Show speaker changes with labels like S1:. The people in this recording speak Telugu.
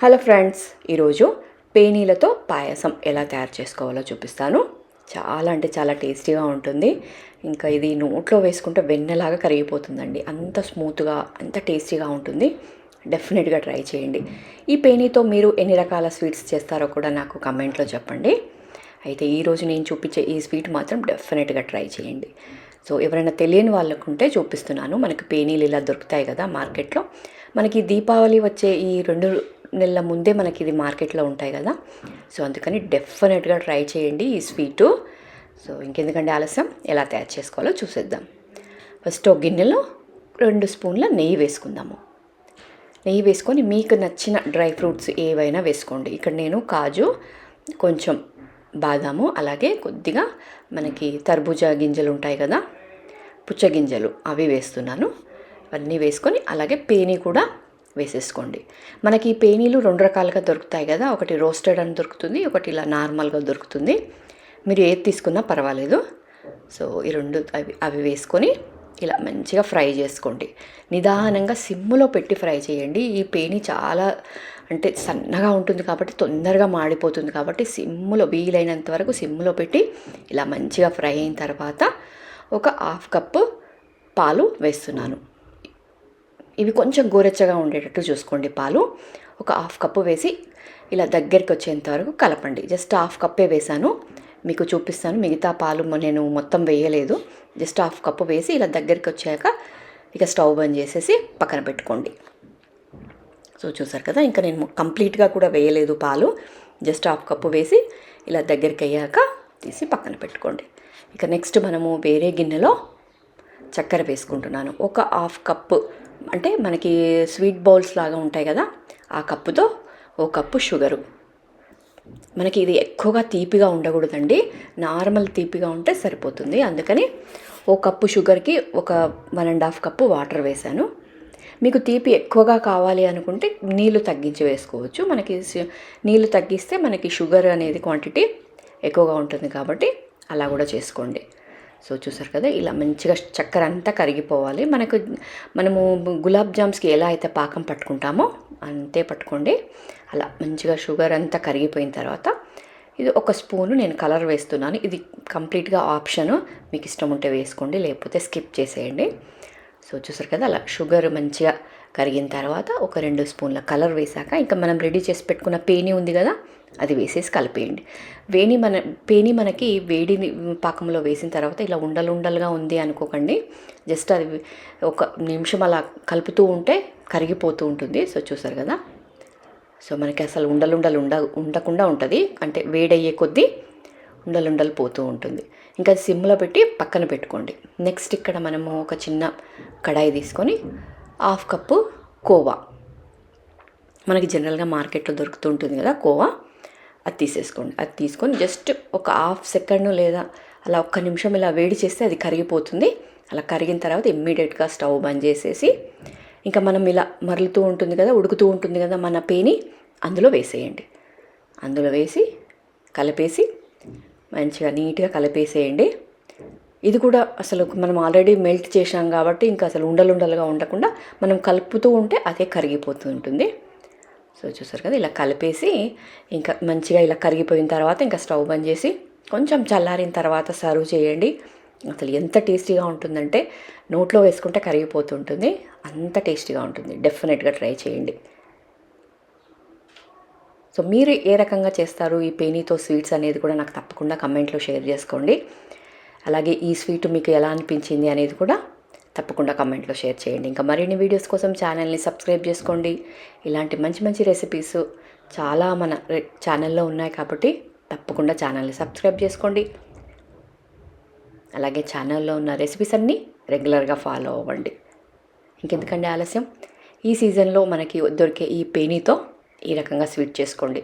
S1: హలో ఫ్రెండ్స్ ఈరోజు పేనీలతో పాయసం ఎలా తయారు చేసుకోవాలో చూపిస్తాను. చాలా అంటే చాలా టేస్టీగా ఉంటుంది. ఇంకా ఇది నోట్లో వేసుకుంటే వెన్నలాగా కరిగిపోతుందండి. అంత స్మూత్గా అంత టేస్టీగా ఉంటుంది. డెఫినెట్గా ట్రై చేయండి. ఈ పేనీతో మీరు ఎన్ని రకాల స్వీట్స్ చేస్తారో కూడా నాకు కమెంట్లో చెప్పండి. అయితే ఈరోజు నేను చూపించే ఈ స్వీట్ మాత్రం డెఫినెట్గా ట్రై చేయండి. సో ఎవరైనా తెలియని వాళ్ళకుంటే చూపిస్తున్నాను. మనకి పేనీలు ఇలా దొరుకుతాయి కదా మార్కెట్లో. మనకి దీపావళి వచ్చే ఈ రెండు నెలల ముందే మనకి ఇది మార్కెట్లో ఉంటాయి కదా. సో అందుకని డెఫినెట్గా ట్రై చేయండి ఈ స్వీటు. సో ఇంకెందుకంటే ఆలస్యం? ఎలా తయారు చేసుకోవాలో చూసేద్దాం. ఫస్ట్ ఒక గిన్నెలో రెండు స్పూన్ల నెయ్యి వేసుకుందాము. నెయ్యి వేసుకొని మీకు నచ్చిన డ్రై ఫ్రూట్స్ ఏవైనా వేసుకోండి. ఇక్కడ నేను కాజు కొంచెం బాదాము అలాగే కొద్దిగా మనకి తర్బూజా గింజలు ఉంటాయి కదా. పుచ్చగింజలు అవి వేస్తున్నాను. అన్నీ వేసుకొని అలాగే పేని కూడా వేసేసుకోండి. మనకి ఈ పేనీలు రెండు రకాలుగా దొరుకుతాయి కదా ఒకటి రోస్టెడ్ అని దొరుకుతుంది ఒకటి ఇలా నార్మల్గా దొరుకుతుంది. మీరు ఏది తీసుకున్నా పర్వాలేదు. సో ఈ రెండు అవి అవి వేసుకొని ఇలా మంచిగా ఫ్రై చేసుకోండి. నిదానంగా సిమ్లో పెట్టి ఫ్రై చేయండి. ఈ పేని చాలా అంటే సన్నగా ఉంటుంది కాబట్టి తొందరగా మాడిపోతుంది కాబట్టి సిమ్లో వీలైనంత వరకు సిమ్లో పెట్టి ఇలా మంచిగా ఫ్రై అయిన తర్వాత ఒక హాఫ్ కప్పు పాలు వేస్తున్నాను. ఇవి కొంచెం గోరెచ్చగా ఉండేటట్టు చూసుకోండి పాలు. ఒక హాఫ్ కప్పు వేసి ఇలా దగ్గరికి వచ్చేంత వరకు కలపండి. జస్ట్ హాఫ్ కప్పే వేసాను మీకు చూపిస్తాను. మిగతా పాలు నేను మొత్తం వేయలేదు. జస్ట్ హాఫ్ కప్పు వేసి ఇలా దగ్గరికి వచ్చాక ఇక స్టవ్ బంద్ చేసేసి పక్కన పెట్టుకోండి. సో చూసారు కదా? ఇంకా నేను కంప్లీట్గా కూడా వేయలేదు పాలు. జస్ట్ హాఫ్ కప్పు వేసి ఇలా దగ్గరికి అయ్యాక తీసి పక్కన పెట్టుకోండి. ఇక నెక్స్ట్ మనము వేరే గిన్నెలో చక్కెర వేసుకుంటున్నాను. ఒక హాఫ్ కప్పు అంటే మనకి స్వీట్ బౌల్స్ లాగా ఉంటాయి కదా ఆ కప్పుతో ఓ కప్పు షుగరు. మనకి ఇది ఎక్కువగా తీపిగా ఉండకూడదండి. నార్మల్ తీపిగా ఉంటే సరిపోతుంది. అందుకని ఓ కప్పు షుగర్కి ఒక one and half cup water వేశాను. మీకు తీపి ఎక్కువగా కావాలి అనుకుంటే నీళ్ళు తగ్గించి వేసుకోవచ్చు. మనకి నీళ్ళు తగ్గిస్తే మనకి షుగర్ అనేది క్వాంటిటీ ఎక్కువగా ఉంటుంది కాబట్టి అలా కూడా చేసుకోండి. సో చూసారు కదా ఇలా మంచిగా చక్కెర అంతా కరిగిపోవాలి. మనకు మనము గులాబ్ జామ్స్కి ఎలా అయితే పాకం పట్టుకుంటామో అంతే పట్టుకోండి. అలా మంచిగా షుగర్ అంతా కరిగిపోయిన తర్వాత ఇది ఒక స్పూను నేను కలర్ వేస్తున్నాను. ఇది కంప్లీట్గా ఆప్షన్. మీకు ఇష్టం ఉంటే వేసుకోండి లేకపోతే స్కిప్ చేసేయండి. సో చూసారు కదా అలా షుగర్ మంచిగా కరిగిన తర్వాత ఒక రెండు స్పూన్ల కలర్ వేసాక ఇంకా మనం రెడీ చేసి పెట్టుకున్న పేని ఉంది కదా అది వేసేసి కలిపేయండి. వేణి మన పేని మనకి వేడి పాకంలో వేసిన తర్వాత ఇలా ఉండలు ఉండలుగా ఉంది అనుకోకండి. జస్ట్ అది ఒక నిమిషం అలా కలుపుతూ ఉంటే కరిగిపోతూ ఉంటుంది. సో చూసారు కదా? సో మనకి అసలు ఉండలుండలు ఉండ ఉండకుండా ఉంటుంది. అంటే వేడయ్యే కొద్దీ ఉండలుండలు పోతూ ఉంటుంది. ఇంకా సిమ్లో పెట్టి పక్కన పెట్టుకోండి. నెక్స్ట్ ఇక్కడ మనము ఒక చిన్న కడాయి తీసుకొని హాఫ్ కప్పు కోవా. మనకి జనరల్గా మార్కెట్లో దొరుకుతూ ఉంటుంది కదా కోవా. అది తీసేసుకోండి. అది తీసుకొని జస్ట్ ఒక హాఫ్ సెకండ్ లేదా అలా ఒక్క నిమిషం ఇలా వేడి చేస్తే అది కరిగిపోతుంది. అలా కరిగిన తర్వాత ఇమ్మీడియట్గా స్టవ్ బంద్ చేసేసి ఇంకా మనం ఇలా మరులుతూ ఉంటుంది కదా ఉడుకుతూ ఉంటుంది కదా మన పేని అందులో వేసేయండి. అందులో వేసి కలిపేసి మంచిగా నీట్గా కలిపేసేయండి. ఇది కూడా అసలు మనం ఆల్రెడీ మెల్ట్ చేసాం కాబట్టి ఇంకా అసలు ఉండలుండలుగా ఉండకుండా మనం కలుపుతూ ఉంటే అదే కరిగిపోతూ ఉంటుంది. సో చూసారు కదా ఇలా కలిపేసి ఇంకా మంచిగా ఇలా కరిగిపోయిన తర్వాత ఇంకా స్టవ్ బంద్ చేసి కొంచెం చల్లారిన తర్వాత సర్వ్ చేయండి. అసలు ఎంత టేస్టీగా ఉంటుందంటే నోట్లో వేసుకుంటే కరిగిపోతుంటుంది అంత టేస్టీగా ఉంటుంది. డెఫినెట్గా ట్రై చేయండి. సో మీరు ఏ రకంగా చేస్తారు? ఈ పేనీతో స్వీట్స్ అనేది కూడా నాకు తప్పకుండా కమెంట్లో షేర్ చేసుకోండి. అలాగే ఈ స్వీట్ మీకు ఎలా అనిపించింది అనేది కూడా తప్పకుండా కమెంట్లో షేర్ చేయండి. ఇంకా మరిన్ని వీడియోస్ కోసం ఛానల్ని సబ్స్క్రైబ్ చేసుకోండి. ఇలాంటి మంచి మంచి రెసిపీస్ చాలా మన ఛానల్లో ఉన్నాయి కాబట్టి తప్పకుండా ఛానల్ని సబ్స్క్రైబ్ చేసుకోండి. అలాగే ఛానల్లో ఉన్న రెసిపీస్ అన్నీ రెగ్యులర్గా ఫాలో అవ్వండి. ఇంకెందుకండి ఆలస్యం? ఈ సీజన్లో మనకి దొరికే ఈ పేనీతో ఈ రకంగా స్వీట్ చేసుకోండి.